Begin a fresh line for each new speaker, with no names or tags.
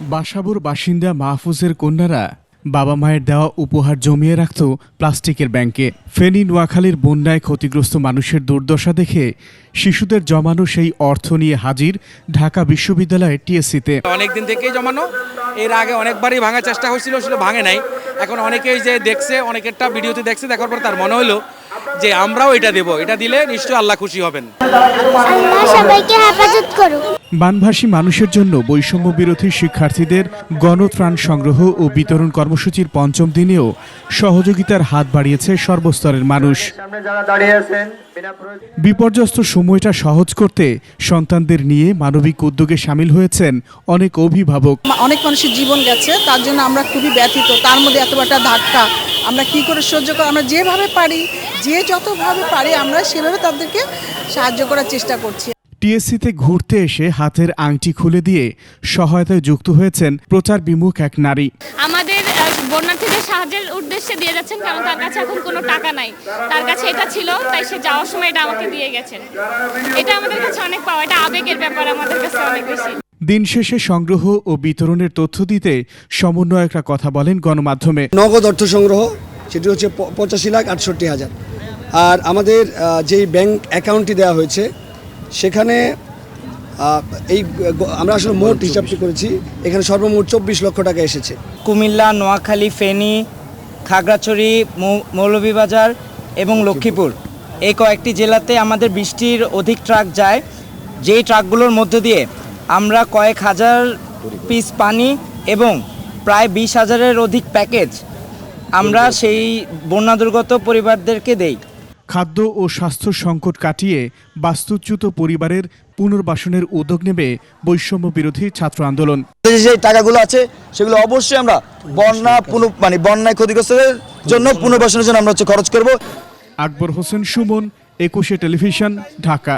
বাসাবুর বাসিন্দা মাহফুজের কন্যারা বাবা মায়ের দেওয়া উপহার জমিয়ে রাখত প্লাস্টিকের ব্যাংকে। ফেনী নোয়াখালীর বন্যায় ক্ষতিগ্রস্ত মানুষের দুর্দশা দেখে শিশুদের জমানো সেই অর্থ নিয়ে হাজির ঢাকা বিশ্ববিদ্যালয়ের টিএসসিতে।
অনেক দিন থেকেই জমানো। এর আগে অনেকবারই ভাঙার চেষ্টা হয়েছিল ছিল ভাঙে নাই। এখন অনেকেই যে দেখছে অনেকেরটা ভিডিওতে দেখছে দেখার পর তার মনে হলো যে আমরাও এটা দেব। এটা দিলে নিশ্চয়ই আল্লাহ খুশি হবেন।
আল্লাহ সবাইকে হেফাজত করুক।
বানভাসী মানুষের জন্য বৈষম্য বিরোধী শিক্ষার্থীদের গণত্রাণ সংগ্রহ ও বিতরণ কর্মসূচির পঞ্চম দিনেও সহযোগিতার হাত বাড়িয়েছে সর্বস্তরের মানুষ। বিপর্যস্ত সময়টা সহজ করতে সন্তানদের নিয়ে মানবিক উদ্যোগে সামিল হয়েছেন অনেক অভিভাবক।
অনেক মানুষের জীবন গেছে, তার জন্য আমরা খুবই ব্যথিত, তার মধ্যে এত একটা ধাক্কা। আমরা কি করে সহ্য করি আমরা যেভাবে পারি, যে যতভাবে পারি আমরা সেভাবে তাদেরকে সাহায্য করার চেষ্টা করছি।
টিএসসিতে ঘুরতে এসে হাতের আংটি খুলে দিয়ে সহায়তায় যুক্ত হয়েছেন প্রচার বিমুখ এক নারী।
আমাদের বন্যার্থীদের সাহায্যের উদ্দেশ্যে দিয়ে যাচ্ছেন কারণ তার কাছে এখন কোনো টাকা নাই। তার কাছে এটা ছিল তাই সে যাওয়ার সময় এটা আমাকে দিয়ে গেছেন। এটা আমাদের কাছে অনেক পাওয়া এটা আবেগের ব্যাপার আমাদের কাছে অনেক বেশি।
দিন শেষে সংগ্রহ ও বিতরণের তথ্য দিতে সমন্বয়করা কথা বলেন গণমাধ্যমে।
নগদ অর্থ সংগ্রহ সেটি হচ্ছে পঁচাশি লাখ আটষট্টি হাজার। আর আমাদের যেই ব্যাংক অ্যাকাউন্টটি দেওয়া হয়েছে সেখানে এই আমরা আসলে মোট হিসাবটি করেছি এখানে সর্বমোট চব্বিশ লক্ষ টাকা এসেছে।
কুমিল্লা নোয়াখালী ফেনী খাগড়াছড়ি মৌ- মৌলভীবাজার এবং লক্ষ্মীপুর। এই কয়েকটি জেলাতে আমাদের বৃষ্টির অধিক ট্রাক যায়। যেই ট্রাকগুলোর মধ্য দিয়ে আমরা কয়েক হাজার পিস পানি এবং প্রায় বিশ হাজারের অধিক প্যাকেজ আমরা সেই বন্যা দুর্গত পরিবারদেরকে দেই।
খাদ্য ও স্বাস্থ্য সংকট কাটিয়ে বাস্তুচ্যুত পরিবারের পুনর্বাসনের উদ্যোগ নেবে বৈষম্য বিরোধী ছাত্র আন্দোলন।
যে যে টাকাগুলো আছে সেগুলো অবশ্যই আমরা বন্যা পুনঃ মানে বন্যায় ক্ষতিগ্রস্তদের জন্য পুনর্বাসনের জন্য আমরা হচ্ছে খরচ করব।
আকবর হোসেন সুমন একুশে টেলিভিশন ঢাকা।